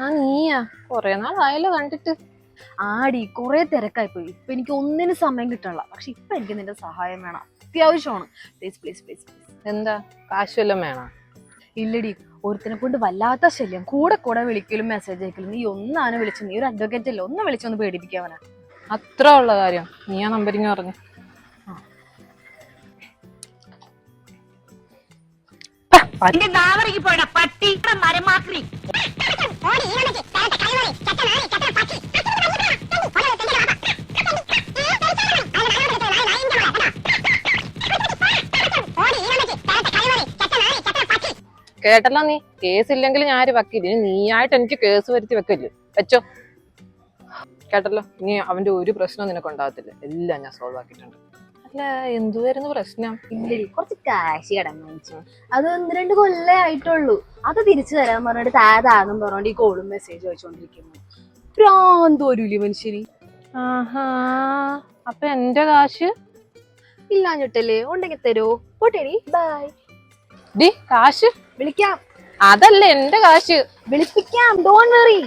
ആ നീയാ. കൊറേ നാളായല്ലോ കണ്ടിട്ട്. ആടി കുറെ തിരക്കായി പോയി ഇപ്പൊ എനിക്ക് ഒന്നിനും സമയം കിട്ടണില്ല. പക്ഷെ ഇപ്പൊ എനിക്ക് നിന്റെ സഹായം വേണം. അത്യാവശ്യമാണ്. പ്ലീസ് പ്ലീസ് പ്ലീസ് പ്ലീസ് എന്താ? കാശ് വല്ലതും വേണം? ഇല്ലടി ഒരുത്തിനെ കൊണ്ട് വല്ലാത്ത ശല്യം. കൂടെ കൂടെ വിളിക്കലും മെസ്സേജ് അയക്കലും. നീ ഒന്നാണ് വിളിച്ചു നീ ഒരു അഡ്വക്കേറ്റ് അല്ലേ? ഒന്ന് വിളിച്ചൊന്ന് പേടിപ്പിക്കാവനാ അത്ര ഉള്ള കാര്യം. നീ ആ നമ്പരിങ് പറഞ്ഞു. പട്ടി. കേട്ടല്ലോ നീ. കേസ് ഇല്ലെങ്കിൽ ഞാൻ ആര് വക്കീൽ ഇനി നീയായിട്ട് എനിക്ക് കേസ് വരുത്തി വെക്കില്ല വെച്ചോ. കേട്ടല്ലോ? ഇനി അവന്റെ ഒരു പ്രശ്നവും നിനക്ക് ഉണ്ടാകത്തില്ല എല്ലാം ഞാൻ സോൾവ് ആക്കിയിട്ടുണ്ട്. അല്ല എന്തുവായിരുന്നു പ്രശ്നം? ഇല്ലടി കുറച്ച് കാശ് കടം വാങ്ങിച്ചു. അത് ഒന്ന് രണ്ട് കൊല്ലേ ആയിട്ടുള്ളൂ. അത് തിരിച്ചു തരാൻ പറഞ്ഞിട്ട് താഴെന്ന് പറഞ്ഞോണ്ട് ഈ കോളും മെസ്സേജ് വെച്ചോണ്ടിരിക്കുന്നു പ്രാന്തോരൂലി മനുഷ്യന്? ആഹാ അപ്പൊ എന്റെ കാശ്? ഇല്ലാഞ്ഞിട്ടല്ലേ? ഉണ്ടെങ്കിൽ തരോ. പോട്ടേടി. ബൈ ഡി കാശ്? വിളിക്കാം. അതല്ല എന്റെ കാശ്. വിളിപ്പിക്കാം. Don't worry